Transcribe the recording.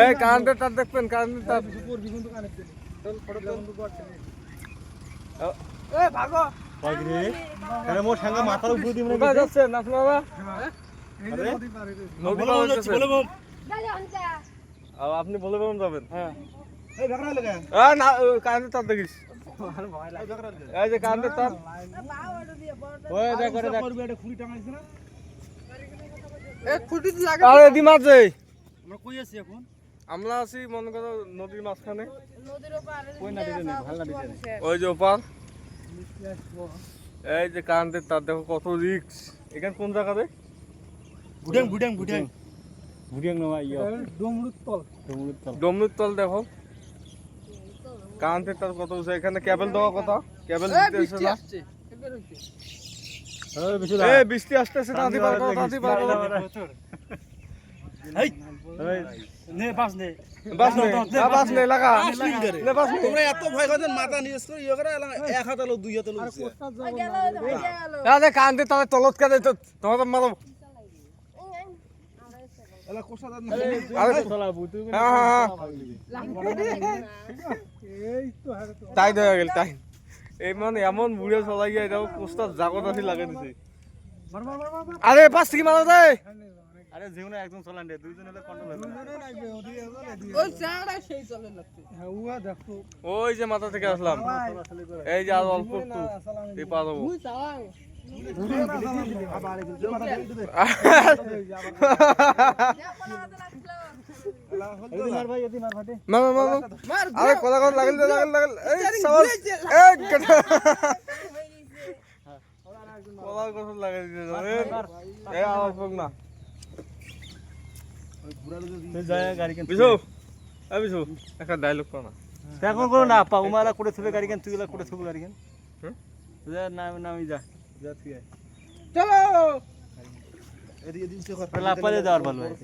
এই কারেন্টের তার দেখবেন কারেন্টের তার। আর আপনি বলে বলুন যাবেন। হ্যাঁ। লাগে কারেন্টের তার দেখিস। এই যে কারেন্টের তার। ওই দেখ করে টাঙাইছে না? আরে দিমাগ আমরা কই আছি এখন? আমরা আছি মনে করো নদীর মাঝখানে। ওই যে ওপার। এই যে কারেন্টের তার দেখো কত রিক্স। এখানে কোন জায়গাতে গুডাং গুডাং গুডাং গুডাং না ইয়া। ডমরুত তল। তল। ডমরুর তল দেখো। কারেন্টের তার কত উঁচু। এখানে দেওয়া কথা। ক্যাবেল দিতে এসে না? এ বৃষ্টি আসতেছে তাঁতি পার করো তাঁতি পার করো এই নে পাস নে। বাস নে। আ, বাস নে লাগা। নে বাস নে। তোমরা এত ভয় করছেন মাথা নিয়ে এসছো ইয়ে বুতু হ্যাঁ হ্যাঁ হ্যাঁ। তাই গেল তাই। এই মানে এমন বুড়ে চলাই গিয়ে জাগত আছি লাগে দিছে আরে পাঁচ থেকে মারা যায় আরে জীবনে একজন চলান দে দুইজন হলে কন্ট্রোল হবে ওই যে মাথা থেকে আসলাম। এই যে আর অল্প একটু এই পা দেবো। আরে কথা কথা লাগিল লাগিল লাগিল এই সবাল এই কেটা কলার কথা লাগাই দিতে জানেন আওয়াজ না। একটা ডায়লগ কর না। এখন করো না পা উমারা করে থুবে গাড়ি কেন তুই গেলা করে থুবে গাড়ি কেন। হুম? যা নাম নামি যা যা তুই আয়। এদিকে দিন চোখ লাপালে দেওয়ার ভালো হয়।